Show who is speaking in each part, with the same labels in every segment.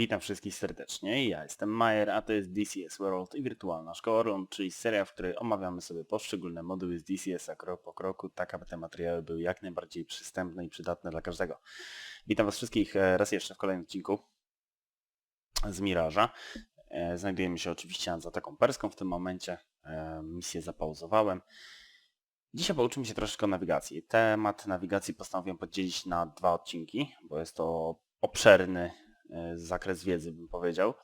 Speaker 1: Witam wszystkich serdecznie. Ja jestem Majer, a to jest DCS World i Wirtualna Szkoła czyli seria, w której omawiamy sobie poszczególne moduły z DCS-a krok po kroku, tak aby te materiały były jak najbardziej przystępne i przydatne dla każdego. Witam Was wszystkich e, raz jeszcze w kolejnym odcinku z Miraża. E, Znajdujemy się oczywiście nad Zatoką Perską w tym momencie. E, Misję zapauzowałem. Dzisiaj pouczymy się troszeczkę o nawigacji. Temat nawigacji postanowiłem podzielić na dwa odcinki, bo jest to obszerny zakres wiedzy, bym powiedział,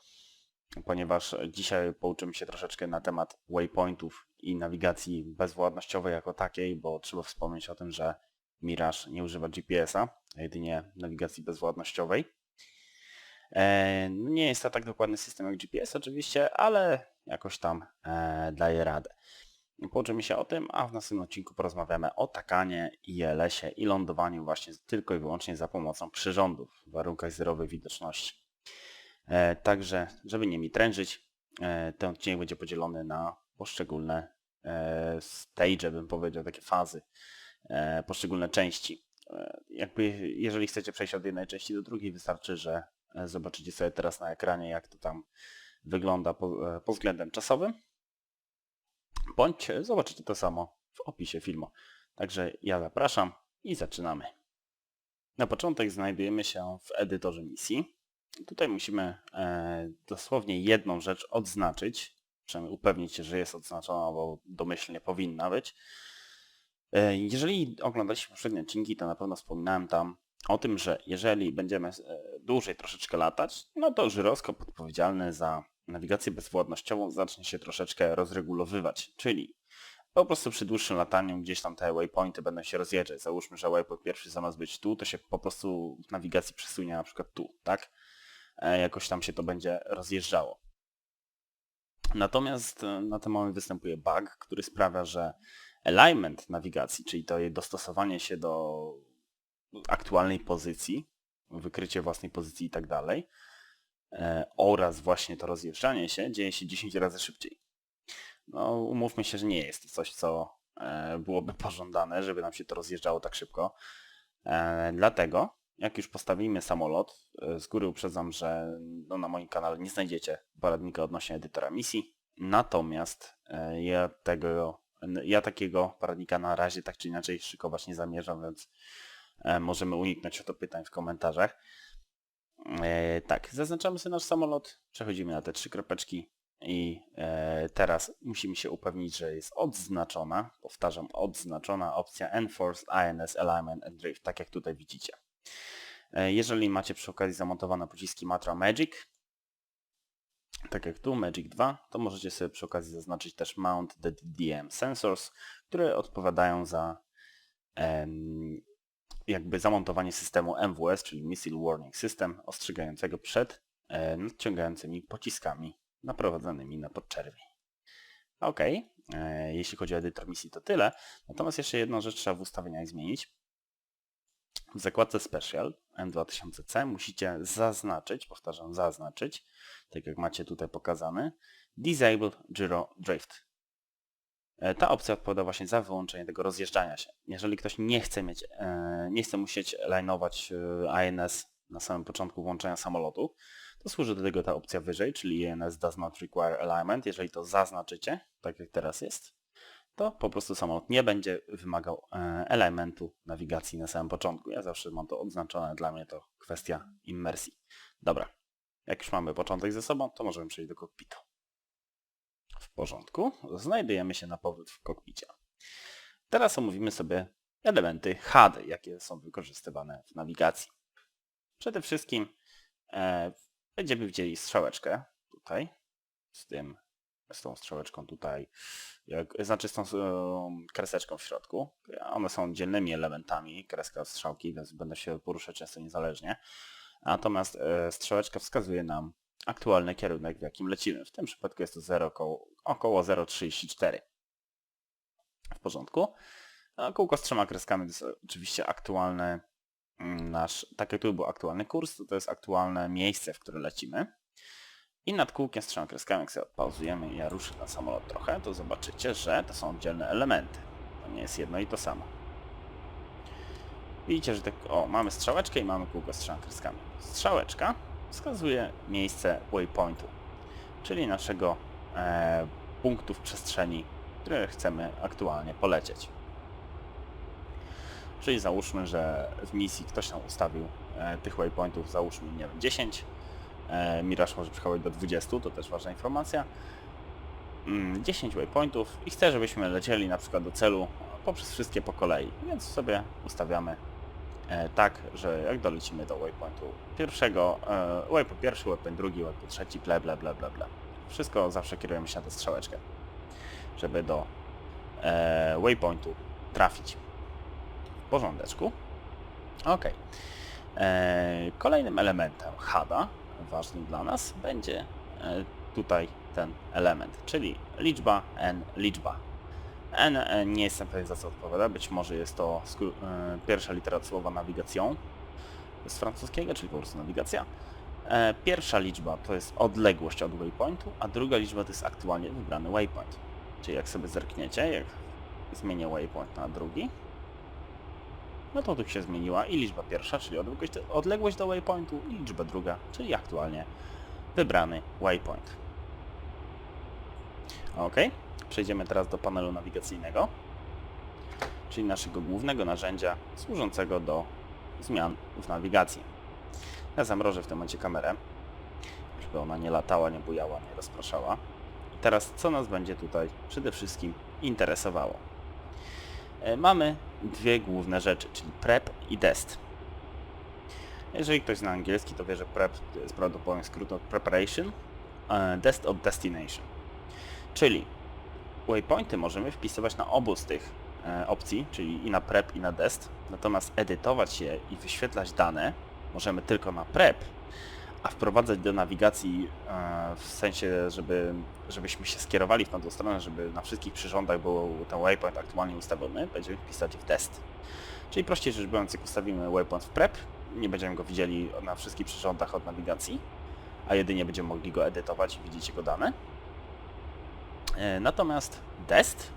Speaker 1: ponieważ dzisiaj pouczymy się troszeczkę na temat waypointów i nawigacji bezwładnościowej jako takiej, bo trzeba wspomnieć o tym, że Mirage nie używa GPS-a, jedynie nawigacji bezwładnościowej. E, no Nie jest to tak dokładny system jak GPS oczywiście, ale jakoś tam e, daje radę. Pouczymy się o tym, a w następnym odcinku porozmawiamy o takanie, ILS-ie i lądowaniu właśnie tylko i wyłącznie za pomocą przyrządów w warunkach zerowej widoczności. E, także, żeby nie mi trężyć, e, ten odcinek będzie podzielony na poszczególne e, stage, bym powiedział, takie fazy, e, poszczególne części. E, jakby, jeżeli chcecie przejść od jednej części do drugiej, wystarczy, że e, zobaczycie sobie teraz na ekranie, jak to tam wygląda po, e, pod względem czasowym bądź zobaczycie to samo w opisie filmu. Także ja zapraszam i zaczynamy. Na początek znajdujemy się w edytorze misji. Tutaj musimy e, dosłownie jedną rzecz odznaczyć, przynajmniej upewnić się, że jest odznaczona, bo domyślnie powinna być. E, jeżeli oglądaliście poprzednie odcinki, to na pewno wspominałem tam o tym, że jeżeli będziemy e, dłużej troszeczkę latać, no to żyroskop odpowiedzialny za nawigację bezwładnościową zacznie się troszeczkę rozregulowywać, czyli po prostu przy dłuższym lataniu gdzieś tam te waypointy będą się rozjeżdżać. Załóżmy, że waypoint pierwszy zamiast być tu, to się po prostu w nawigacji przesunie na przykład tu, tak? E, jakoś tam się to będzie rozjeżdżało. Natomiast e, na tym moment występuje bug, który sprawia, że alignment nawigacji, czyli to jej dostosowanie się do aktualnej pozycji, wykrycie własnej pozycji i tak dalej, oraz właśnie to rozjeżdżanie się dzieje się 10 razy szybciej. No umówmy się, że nie jest to coś, co e, byłoby pożądane, żeby nam się to rozjeżdżało tak szybko. E, Dlatego, jak już postawimy samolot, e, z góry uprzedzam, że no, na moim kanale nie znajdziecie poradnika odnośnie edytora misji, natomiast e, ja tego, ja takiego poradnika na razie tak czy inaczej szykować nie zamierzam, więc e, możemy uniknąć o to pytań w komentarzach. E, tak, zaznaczamy sobie nasz samolot, przechodzimy na te trzy kropeczki i e, teraz musimy się upewnić, że jest odznaczona, powtarzam, odznaczona opcja Enforced INS Alignment and Drift, tak jak tutaj widzicie. E, jeżeli macie przy okazji zamontowane pociski Matra Magic, tak jak tu, Magic 2, to możecie sobie przy okazji zaznaczyć też Mount DDM Sensors, które odpowiadają za jakby zamontowanie systemu MWS, czyli Missile Warning System, ostrzegającego przed e, nadciągającymi pociskami naprowadzanymi na podczerwi. Ok, e, jeśli chodzi o edytor misji to tyle, natomiast jeszcze jedną rzecz trzeba w ustawieniach zmienić. W zakładce Special M2000C musicie zaznaczyć, powtarzam zaznaczyć, tak jak macie tutaj pokazane, Disable Gyro Drift. E, Ta opcja odpowiada właśnie za wyłączenie tego rozjeżdżania się. Jeżeli ktoś nie chce mieć, e, nie chce musieć lineować e, INS na samym początku włączenia samolotu, to służy do tego ta opcja wyżej, czyli INS does not require alignment. Jeżeli to zaznaczycie, tak jak teraz jest, to po prostu samolot nie będzie wymagał e, elementu nawigacji na samym początku. Ja zawsze mam to odznaczone, dla mnie to kwestia immersji. Dobra, jak już mamy początek ze sobą, to możemy przejść do kokpitu. Porządku, znajdujemy się na powrót w kokpicie. Teraz omówimy sobie elementy HUD, jakie są wykorzystywane w nawigacji. Przede wszystkim e, będziemy widzieli strzałeczkę tutaj, z tym, z tą strzałeczką tutaj, jak, znaczy z tą e, kreseczką w środku. One są oddzielnymi elementami, kreska od strzałki, więc będą się poruszać często niezależnie. Natomiast e, strzałeczka wskazuje nam aktualny kierunek, w jakim lecimy. W tym przypadku jest to 0, około, około 0,34. W porządku. A kółko z trzema kreskami to jest oczywiście aktualny mm, nasz, tak jak tu był aktualny kurs, to, to jest aktualne miejsce, w które lecimy. I nad kółkiem z trzema kreskami, jak sobie odpauzujemy i ja ruszę na samolot trochę, to zobaczycie, że to są oddzielne elementy. To nie jest jedno i to samo. Widzicie, że tak, o, mamy strzałeczkę i mamy kółko z trzema kreskami. Strzałeczka wskazuje miejsce waypointu, czyli naszego e, punktu w przestrzeni, który chcemy aktualnie polecieć. Czyli załóżmy, że w misji ktoś nam ustawił e, tych waypointów, załóżmy, nie wiem, 10. E, może przechodzić do 20, to też ważna informacja. Mm, 10 waypointów i chcę, żebyśmy lecieli na przykład do celu poprzez wszystkie po kolei, więc sobie ustawiamy tak, że jak dolecimy do waypointu pierwszego, e, waypoint pierwszy, waypoint drugi, waypoint trzeci, ble, ble, ble, ble, ble. Wszystko zawsze kierujemy się na tę strzałeczkę, żeby do e, waypointu trafić. W porządeczku. Ok. E, kolejnym elementem HADA, ważnym dla nas, będzie e, tutaj ten element, czyli liczba n liczba. N e, nie jestem pewien za co odpowiada, być może jest to e, pierwsza litera od słowa navigation z francuskiego, czyli po prostu nawigacja. E, Pierwsza liczba to jest odległość od waypointu, a druga liczba to jest aktualnie wybrany waypoint. Czyli jak sobie zerkniecie, jak zmienię waypoint na drugi, no to tu się zmieniła i liczba pierwsza, czyli odległość odległość do waypointu i liczba druga, czyli aktualnie wybrany waypoint. Ok, przejdziemy teraz do panelu nawigacyjnego, czyli naszego głównego narzędzia służącego do zmian w nawigacji. Ja zamrożę w tym momencie kamerę, żeby ona nie latała, nie bujała, nie rozpraszała. I teraz co nas będzie tutaj przede wszystkim interesowało? E, Mamy dwie główne rzeczy, czyli prep i dest. Jeżeli ktoś zna angielski, to wie, że prep to jest prawdopodobnie skrót od preparation, dest od destination. Czyli waypointy możemy wpisywać na obu z tych e, opcji, czyli i na prep i na dest, natomiast edytować je i wyświetlać dane możemy tylko na prep, a wprowadzać do nawigacji e, w sensie, żeby, żebyśmy się skierowali w tamtą stronę, żeby na wszystkich przyrządach był ten waypoint aktualnie ustawiony, będziemy wpisać w test. Czyli prościej rzecz biorąc, jak ustawimy waypoint w prep, nie będziemy go widzieli na wszystkich przyrządach od nawigacji, a jedynie będziemy mogli go edytować i widzieć jego dane. E, Natomiast dest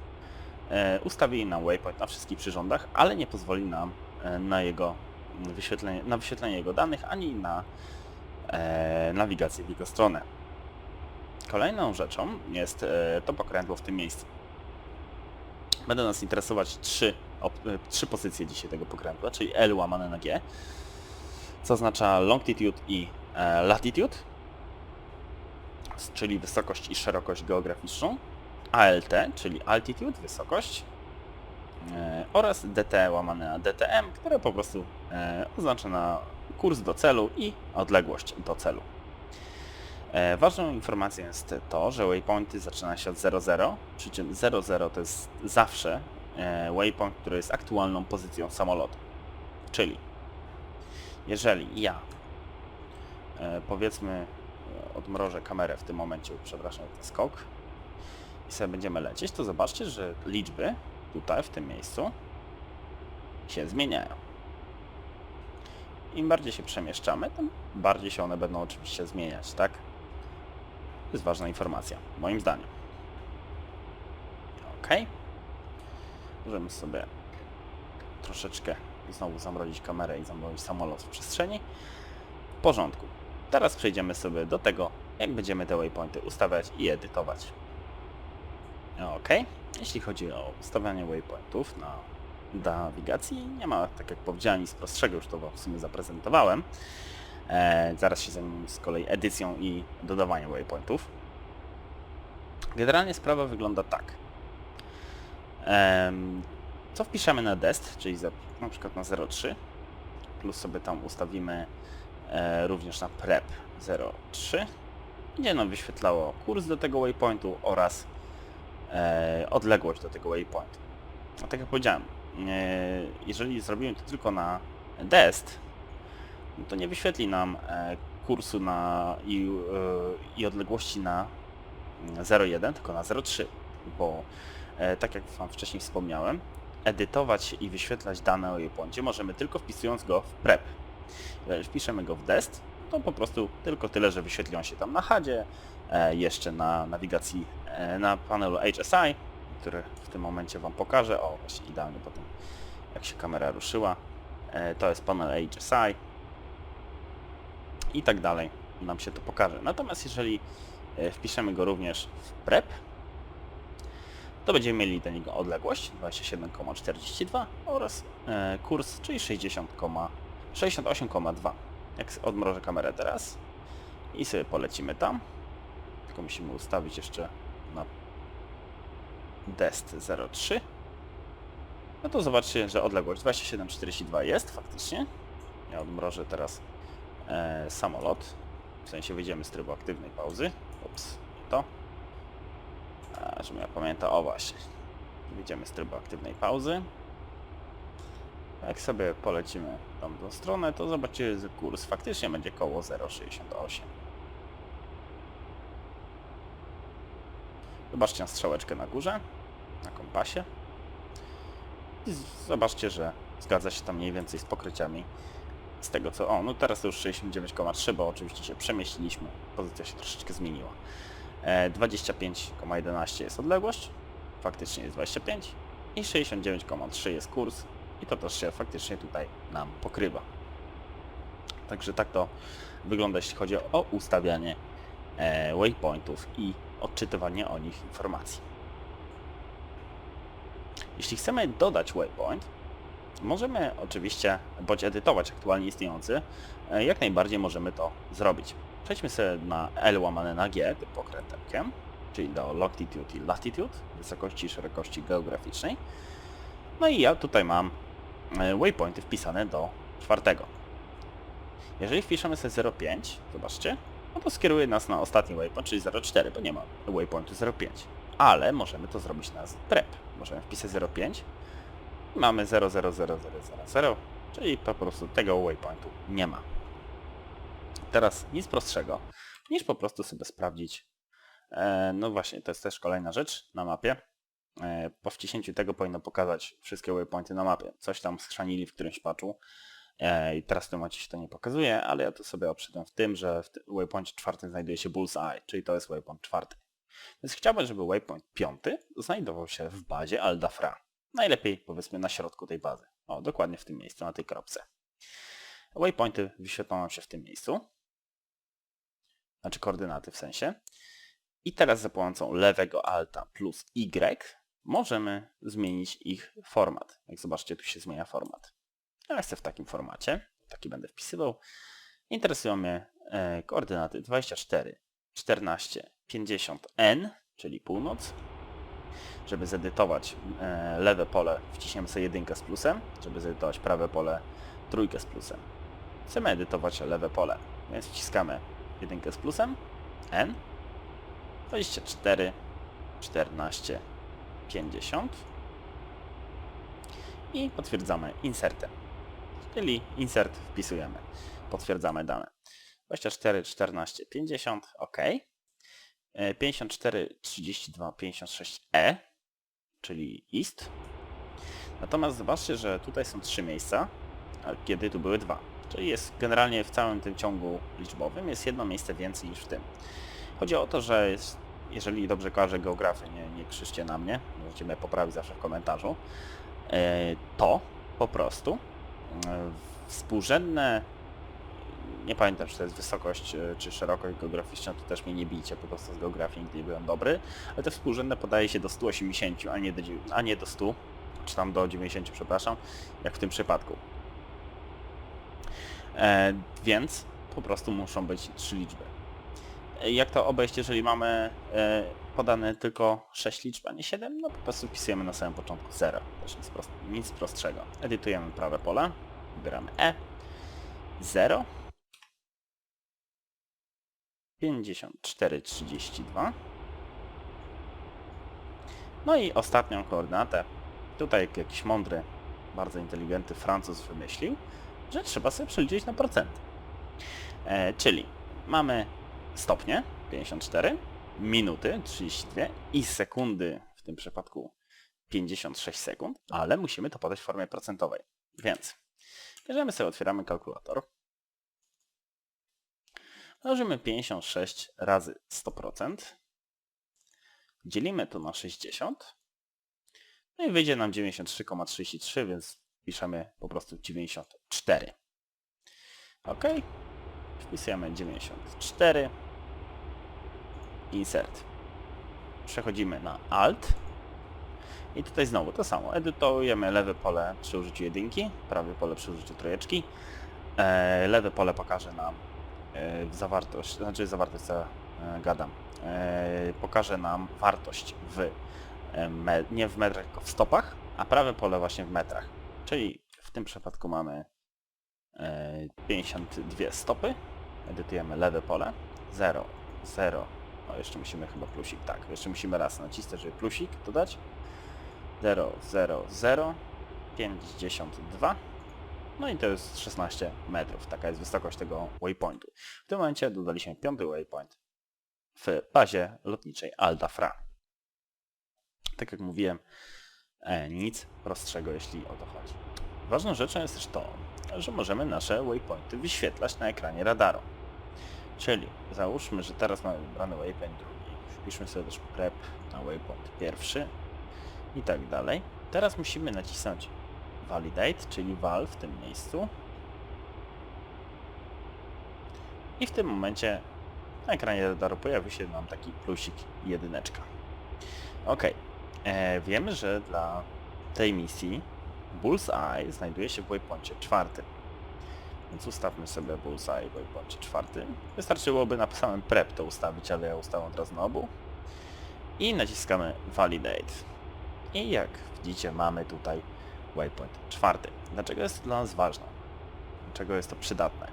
Speaker 1: e, ustawi nam waypoint na wszystkich przyrządach, ale nie pozwoli nam e, na jego wyświetlenie, na wyświetlenie jego danych, ani na nawigację w jego stronę. Kolejną rzeczą jest to pokrętło w tym miejscu. Będą nas interesować trzy, trzy pozycje dzisiaj tego pokrętła, czyli L łamane na G, co oznacza longitude i latitude, czyli wysokość i szerokość geograficzną, ALT, czyli altitude, wysokość, e, oraz DT łamane na DTM, które po prostu e, oznacza na kurs do celu i odległość do celu. E, ważną informacją jest to, że waypointy zaczyna się od 00, przy czym 00 to jest zawsze waypoint, który jest aktualną pozycją samolotu. Czyli jeżeli ja powiedzmy odmrożę kamerę w tym momencie, przepraszam za ten skok i sobie będziemy lecieć, to zobaczcie, że liczby tutaj w tym miejscu się zmieniają. Im bardziej się przemieszczamy, tym bardziej się one będą oczywiście zmieniać, tak? To jest ważna informacja, moim zdaniem. Ok. Możemy sobie troszeczkę znowu zamrozić kamerę i zamrozić samolot w przestrzeni. W porządku. Teraz przejdziemy sobie do tego, jak będziemy te waypointy ustawiać i edytować. Ok. Jeśli chodzi o ustawianie waypointów na nawigacji, nie ma, tak jak powiedziałem, nic prostszego, już to w sumie zaprezentowałem. E, zaraz się zajmę z kolei edycją i dodawaniem waypointów. Generalnie sprawa wygląda tak. Em, co wpiszemy na dest, czyli za, na przykład na 0,3, plus sobie tam ustawimy e, również na prep 0,3, będzie nam wyświetlało kurs do tego waypointu oraz e, odległość do tego waypointu. No tak jak powiedziałem, e, jeżeli zrobimy to tylko na dest, no to nie wyświetli nam e, kursu na i, e, i odległości na 0,1, tylko na 0,3, bo e, tak jak Wam wcześniej wspomniałem, edytować i wyświetlać dane o waypoincie możemy tylko wpisując go w prep. Jeżeli wpiszemy go w dest, to po prostu tylko tyle, że wyświetli on się tam na HADzie, e, jeszcze na nawigacji e, na panelu HSI, który w tym momencie Wam pokażę. O, właśnie idealnie potem jak się kamera ruszyła. E, to jest panel HSI i tak dalej. nam się to pokaże. Natomiast jeżeli e, wpiszemy go również w prep, to będziemy mieli do niego odległość 27,42 oraz e, kurs, czyli 60, 68,2. Jak odmrożę kamerę teraz i sobie polecimy tam, tylko musimy ustawić jeszcze na dest 03 no to zobaczcie, że odległość 27,42 jest faktycznie. Ja odmrożę teraz e, samolot. W sensie wyjdziemy z trybu aktywnej pauzy. Ups, to. A, żebym ja pamiętał, o właśnie. Wyjdziemy z trybu aktywnej pauzy. Jak sobie polecimy tam tą stronę, to zobaczycie, że kurs faktycznie będzie koło 0,68. Zobaczcie na strzałeczkę na górze, na kompasie. I zobaczcie, że zgadza się tam mniej więcej z pokryciami z tego co... O, no teraz to już 69,3, bo oczywiście się przemieściliśmy. Pozycja się troszeczkę zmieniła. E, 25,11 jest odległość. Faktycznie jest 25. I 69,3 jest kurs. I to też się faktycznie tutaj nam pokrywa. Także tak to wygląda, jeśli chodzi o ustawianie e, waypointów i odczytywanie o nich informacji. Jeśli chcemy dodać waypoint, możemy oczywiście, bądź edytować aktualnie istniejący, e, jak najbardziej możemy to zrobić. Przejdźmy sobie na L łamane na G, tym czyli do longitude i latitude, wysokości i szerokości geograficznej. No i ja tutaj mam e, waypointy wpisane do czwartego. Jeżeli wpiszemy sobie 0,5, zobaczcie, no to skieruje nas na ostatni waypoint, czyli 0,4, bo nie ma waypointu 0,5. Ale możemy to zrobić na prep. Możemy wpisać 0,5 i mamy 0,00000, czyli po prostu tego waypointu nie ma. Teraz nic prostszego, niż po prostu sobie sprawdzić. E, no właśnie, to jest też kolejna rzecz na mapie. E, po wciśnięciu tego powinno pokazać wszystkie waypointy na mapie. Coś tam schrzanili w którymś patchu. E, I teraz w tym momencie się to nie pokazuje, ale ja to sobie obszedłem w tym, że w tym waypoincie czwartym znajduje się bullseye, czyli to jest waypoint czwarty. Więc chciałbym, żeby waypoint piąty znajdował się w bazie Aldafra. Najlepiej powiedzmy na środku tej bazy. O, dokładnie w tym miejscu, na tej kropce. Waypointy wyświetlą nam się w tym miejscu. Znaczy koordynaty w sensie. I teraz za pomocą lewego alta plus Y możemy zmienić ich format. Jak zobaczcie, tu się zmienia format. Ja chcę w takim formacie. Taki będę wpisywał. Interesują mnie e, koordynaty 24, 14, 50 N, czyli północ. Żeby zedytować e, lewe pole, wciśniemy sobie jedynkę z plusem. Żeby zedytować prawe pole, trójkę z plusem. Chcemy edytować lewe pole, więc wciskamy jedynkę z plusem, N, 24, 14, 50 i potwierdzamy insertem. Czyli insert wpisujemy, potwierdzamy dane. 24, 14, 50, OK. E, 54, 32, 56E, czyli ist. Natomiast zobaczcie, że tutaj są trzy miejsca, a kiedy tu były dwa. Czyli jest generalnie w całym tym ciągu liczbowym jest jedno miejsce więcej niż w tym. Chodzi o to, że jest, jeżeli dobrze kojarzę geografię, nie, nie na mnie, możecie mnie poprawić zawsze w komentarzu, e, to po prostu e, współrzędne, nie pamiętam czy to jest wysokość e, czy szerokość geograficzna, to też mnie nie bijcie, po prostu z geografii nigdy nie byłem dobry, ale te współrzędne podaje się do 180, a nie do, a nie do 100, czy tam do 90, przepraszam, jak w tym przypadku. E, więc po prostu muszą być trzy liczby. E, Jak to obejść, jeżeli mamy e, podane tylko 6 liczb, a nie 7? No po prostu wpisujemy na samym początku 0. Też nic, prost, nic prostszego. Edytujemy prawe pole, wybieramy E, 0, 54, 32. No i ostatnią koordynatę. Tutaj jakiś mądry, bardzo inteligentny Francuz wymyślił, że trzeba sobie przeliczyć na procenty. E, czyli mamy stopnie 54, minuty 32 i sekundy, w tym przypadku 56 sekund, ale musimy to podać w formie procentowej. Więc bierzemy sobie, otwieramy kalkulator. Mnożymy 56 razy 100%. Dzielimy to na 60. No i wyjdzie nam 93,33, więc piszemy po prostu 94. OK. Wpisujemy 94. Insert. Przechodzimy na Alt. I tutaj znowu to samo. Edytujemy lewe pole przy użyciu jedynki, prawe pole przy użyciu trójeczki. E, lewe pole pokaże nam zawartość, znaczy zawartość co e, gadam. E, pokaże nam wartość w e, nie w metrach, tylko w stopach, a prawe pole właśnie w metrach. Czyli w tym przypadku mamy e, 52 stopy. Edytujemy lewe pole. 0, 0. O, jeszcze musimy chyba plusik, tak. Jeszcze musimy raz nacisnąć, żeby plusik dodać. 0, 0, 0, 52. No i to jest 16 metrów. Taka jest wysokość tego waypointu. W tym momencie dodaliśmy piąty waypoint w bazie lotniczej Alta Fra. Tak jak mówiłem, e, nic prostszego, jeśli o to chodzi. Ważną rzeczą jest też to, że możemy nasze waypointy wyświetlać na ekranie radaru. Czyli załóżmy, że teraz mamy wybrany waypoint drugi. Wpiszmy sobie też prep na waypoint pierwszy i tak dalej. Teraz musimy nacisnąć validate, czyli val w tym miejscu. I w tym momencie na ekranie radaru pojawi się nam taki plusik jedyneczka. Ok, e, wiemy, że dla tej misji Bullseye znajduje się w waypoincie czwartym. Więc ustawmy sobie Bullseye w waypoincie czwartym. Wystarczyłoby na samym prep to ustawić, ale ja ustawiam od razu na obu. I naciskamy Validate. I jak widzicie mamy tutaj waypoint czwarty. Dlaczego jest to dla nas ważne? Dlaczego jest to przydatne?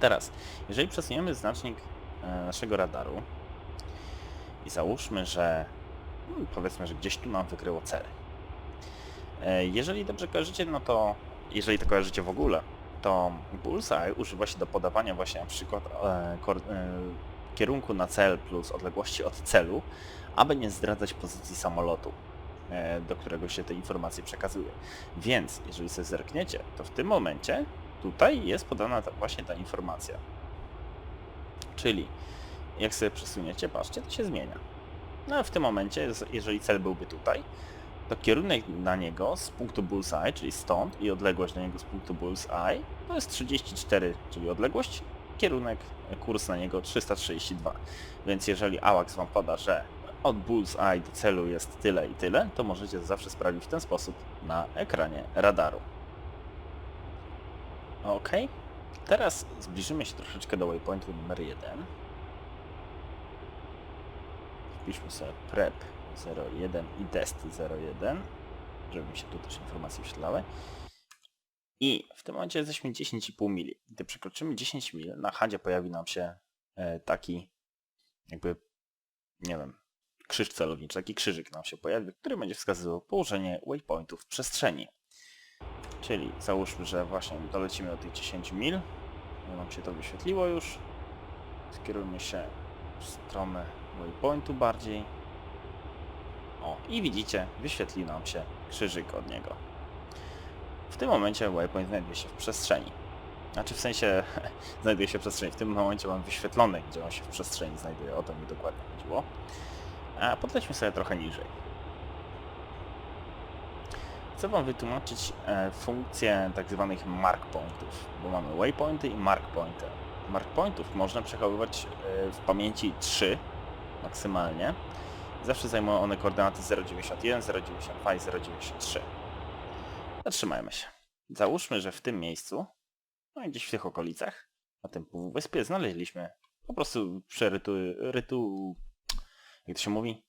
Speaker 1: Teraz, jeżeli przesuniemy znacznik e, naszego radaru i załóżmy, że hmm, powiedzmy, że gdzieś tu nam wykryło cel. E, Jeżeli dobrze kojarzycie, no to jeżeli to kojarzycie w ogóle, to Bullseye używa się do podawania właśnie na przykład e, kierunku na cel plus odległości od celu, aby nie zdradzać pozycji samolotu, do którego się te informacje przekazuje. Więc jeżeli sobie zerkniecie, to w tym momencie tutaj jest podana ta, właśnie ta informacja. Czyli jak sobie przesuniecie, patrzcie, to się zmienia. No a w tym momencie, jeżeli cel byłby tutaj, to kierunek na niego z punktu bullseye, czyli stąd i odległość do niego z punktu bullseye, to jest 34, czyli odległość, kierunek, e, kurs na niego 332. Więc jeżeli AWACS Wam poda, że od bullseye do celu jest tyle i tyle, to możecie zawsze sprawdzić w ten sposób na ekranie radaru. Ok. Teraz zbliżymy się troszeczkę do waypointu numer 1. Wpiszmy sobie prep 01 i test 01, żeby mi się tu też informacje wyświetlały. I w tym momencie jesteśmy 10,5 mili. Gdy przekroczymy 10 mil, na hadzie pojawi nam się e, taki jakby, nie wiem, krzyż celowniczy, taki krzyżyk nam się pojawi, który będzie wskazywał położenie waypointów w przestrzeni. Czyli załóżmy, że właśnie dolecimy do tych 10 mil. No nam się to wyświetliło już. Skierujmy się w stronę waypointu bardziej. O, i widzicie, wyświetlił nam się krzyżyk od niego. W tym momencie waypoint znajduje się w przestrzeni. Znaczy w sensie znajduje się w przestrzeni. W tym momencie mam wyświetlone, gdzie on się w przestrzeni znajduje. O to mi dokładnie chodziło. A podlećmy sobie trochę niżej. Chcę Wam wytłumaczyć e, funkcję tak zwanych mark pointów, bo mamy waypointy i mark pointy. Mark pointów można przechowywać e, w pamięci 3 maksymalnie. Zawsze zajmują one koordynaty 0,91, 0,92 i 0,93. Zatrzymajmy się. Załóżmy, że w tym miejscu, no i gdzieś w tych okolicach, na tym półwyspie znaleźliśmy po prostu przy rytu, rytu jak to się mówi?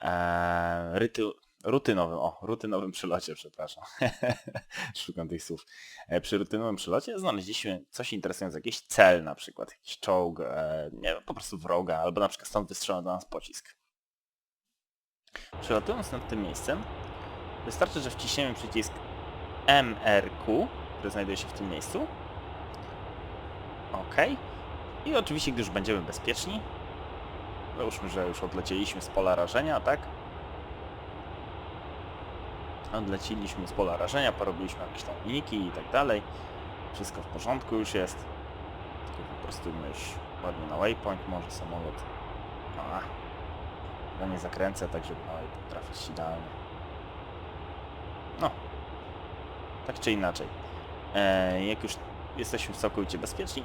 Speaker 1: Eee, rytu, rutynowym, o, rutynowym przylocie, przepraszam. Szukam tych słów. E, przy rutynowym przylocie znaleźliśmy coś interesującego, jakiś cel na przykład, jakiś czołg, e, nie po prostu wroga, albo na przykład stąd wystrzelony do nas pocisk. Przelatując nad tym miejscem, wystarczy, że wciśniemy przycisk MRQ, który znajduje się w tym miejscu. OK. I oczywiście, gdy już będziemy bezpieczni, załóżmy, że już odlecieliśmy z pola rażenia, tak? Odleciliśmy z pola rażenia, porobiliśmy jakieś tam uniki i tak dalej. Wszystko w porządku już jest. Tylko wyprostujmy już ładnie na waypoint, może samolot. A, ja nie zakręcę, tak żeby na waypoint trafić idealnie. No. Tak czy inaczej. E, jak już jesteśmy całkowicie bezpieczni,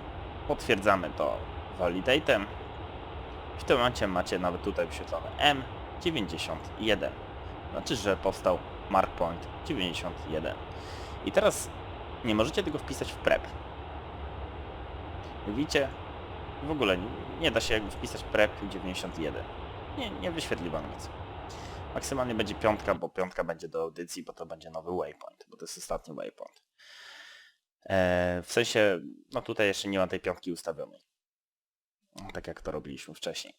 Speaker 1: Potwierdzamy to validatem. W tym momencie macie nawet tutaj wyświetlone M91. Znaczy, że powstał markpoint 91. I teraz nie możecie tego wpisać w prep. Widzicie, w ogóle nie, nie da się jakby wpisać prep 91. Nie, nie wyświetli wam nic. Maksymalnie będzie piątka, bo piątka będzie do audycji, bo to będzie nowy waypoint, bo to jest ostatni waypoint. Eee, w sensie, no tutaj jeszcze nie ma tej piątki ustawionej. Tak jak to robiliśmy wcześniej.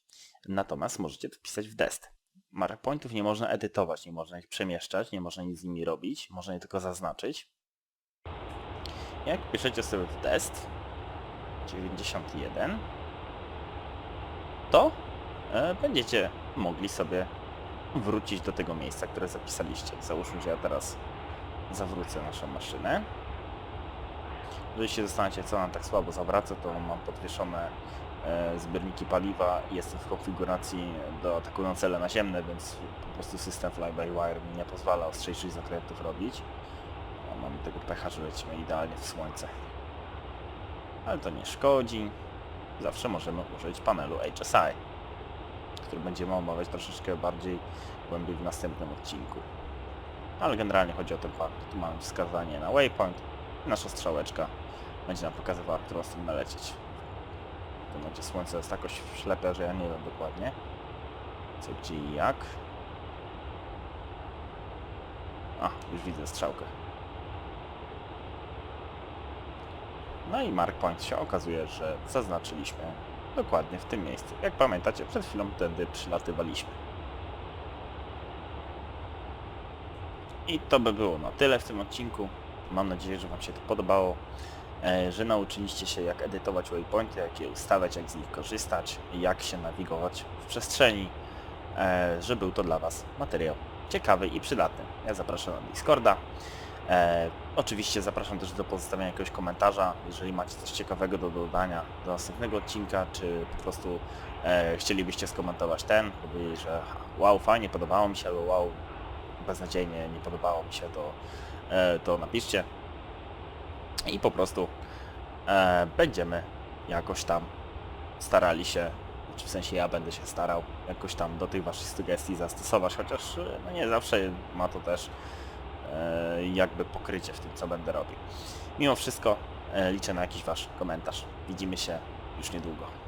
Speaker 1: Natomiast możecie to wpisać w dest. Markpointów nie można edytować, nie można ich przemieszczać, nie można nic z nimi robić, można je tylko zaznaczyć. Jak piszecie sobie w test 91, to e, będziecie mogli sobie wrócić do tego miejsca, które zapisaliście. Załóżmy, że ja teraz zawrócę naszą maszynę. Jeżeli się zastanawiacie, co nam tak słabo zawraca, to mam podwieszone zbiorniki paliwa i jestem w konfiguracji do ataku na cele naziemne, więc po prostu system fly-by-wire mi nie pozwala ostrzejszych zakrętów robić. A mamy tego pecha, że lecimy idealnie w słońce. Ale to nie szkodzi. Zawsze możemy użyć panelu HSI, który będziemy omawiać troszeczkę bardziej głębiej w następnym odcinku. Ale generalnie chodzi o ten fakt. Tu mamy wskazanie na waypoint. Nasza strzałeczka będzie nam pokazywała, którą stronę lecieć. W tym momencie słońce jest tak ślepe, że ja nie wiem dokładnie co, gdzie i jak. A, już widzę strzałkę. No i mark point się okazuje, że zaznaczyliśmy dokładnie w tym miejscu. Jak pamiętacie, przed chwilą tędy przylatywaliśmy. I to by było na tyle w tym odcinku. Mam nadzieję, że Wam się to podobało, że nauczyliście się jak edytować waypointy, jak je ustawiać, jak z nich korzystać, jak się nawigować w przestrzeni, e, że był to dla Was materiał ciekawy i przydatny. Ja zapraszam na Discorda. E, oczywiście zapraszam też do pozostawienia jakiegoś komentarza, jeżeli macie coś ciekawego do dodania do następnego odcinka, czy po prostu e, chcielibyście skomentować ten, powiedzieć, że wow, fajnie, podobało mi się, albo wow, beznadziejnie, nie podobało mi się, to, e, to napiszcie. I po prostu e, będziemy jakoś tam starali się, czy w sensie ja będę się starał jakoś tam do tych Waszych sugestii zastosować, chociaż e, no nie zawsze ma to też e, jakby pokrycie w tym, co będę robił. Mimo wszystko e, liczę na jakiś Wasz komentarz. Widzimy się już niedługo.